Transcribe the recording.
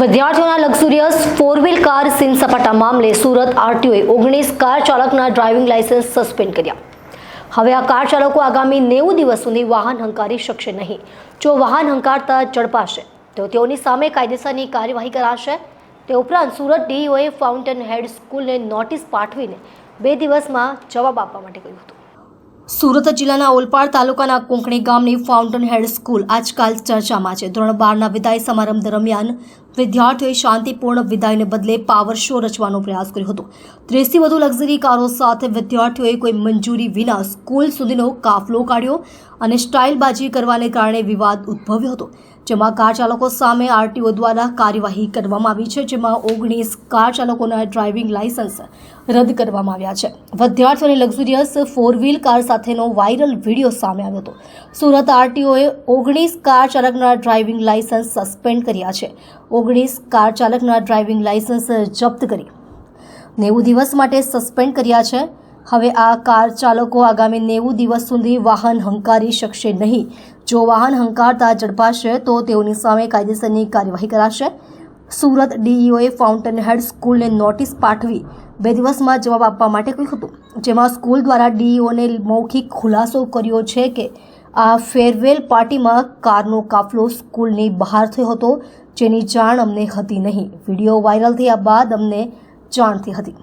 વિદ્યાર્થીઓના luxurious four wheel car scene સપાટા મામલે સુરત આરટીઓએ ઓગણીસ કાર ચાલકના ડ્રાઇવિંગ લાયસન્સ સસ્પેન્ડ કર્યા. હવે આ કાર ચાલકો આગામી નેવું દિવસ સુધી વાહન હંકારી શકશે નહીં. જો વાહન હંકારતા ઝડપાશે, તો તેઓની સામે કાયદેસરની કાર્યવાહી કરાશે. તે ઉપરાંત સુરત ડીઈઓએ ફાઉન્ટેન હેડ સ્કૂલને નોટિસ પાઠવીને બે દિવસમાં જવાબ આપવા માટે કહ્યું હતું. સુરત જિલ્લાના ઓલપાડ તાલુકાના કોંકણી ગામની ફાઉન્ટન હેડ સ્કૂલ આજકાલ ચર્ચામાં છે. ધોરણ બારના વિદાય સમારંભ દરમિયાન વિદ્યાર્થીઓએ શાંતિપૂર્ણ વિદાયને બદલે પાવર શો રચવાનો પ્રયાસ કર્યો હતો. ત્રીસથી વધુ લક્ઝરી કારો સાથે વિદ્યાર્થીઓએ કોઈ મંજૂરી વિના સ્કૂલ સુધીનો કાફલો કાઢ્યો અને સ્ટાઇલબાજી કરવાને કારણે વિવાદ ઉદ્ભવ્યો હતો. જેમાં કાર ચાલકો સામે આરટીઓ દ્વારા કાર્યવાહી કરવામાં આવી છે, જેમાં ઓગણીસ કાર ચાલકોના ડ્રાઇવિંગ લાયસન્સ રદ કરવામાં આવ્યા છે. વિદ્યાર્થીઓની લક્ઝુરિયસ ફોર વ્હીલ કાર સાથેનો વાયરલ વીડિયો સામે આવ્યો હતો. સુરત આરટીઓએ ઓગણીસ કાર ચાલકના ડ્રાઇવિંગ લાયસન્સ સસ્પેન્ડ કર્યા છે. ઓગણીસ કાર ચાલકના ડ્રાઇવિંગ લાયસન્સ જપ્ત કરી. નેવું દિવસ માટે સસ્પેન્ડ કર્યા છે. હવે આ કાર ચાલકો આગામી નેવું દિવસ સુધી વાહન હંકારી શકશે નહીં. જો વાહન હંકારતા ઝડપાશે, તો તેઓની સામે કાયદેસરની કાર્યવાહી કરાશે. સુરત ડીઈઓએ ફાઉન્ટેન હેડ સ્કૂલને નોટિસ પાઠવી બે દિવસમાં જવાબ આપવા માટે કહ્યું હતું. જેમાં સ્કૂલ દ્વારા ડીઈઓને મૌખિક ખુલાસો કર્યો છે કે આ ફેરવેલ પાર્ટીમાં કારનો કાફલો સ્કૂલની બહાર થયો હતો. જેની જાણ અમને હતી નહીં. વીડિયો વાયરલ થયા બાદ અમને જાણ થઈ હતી.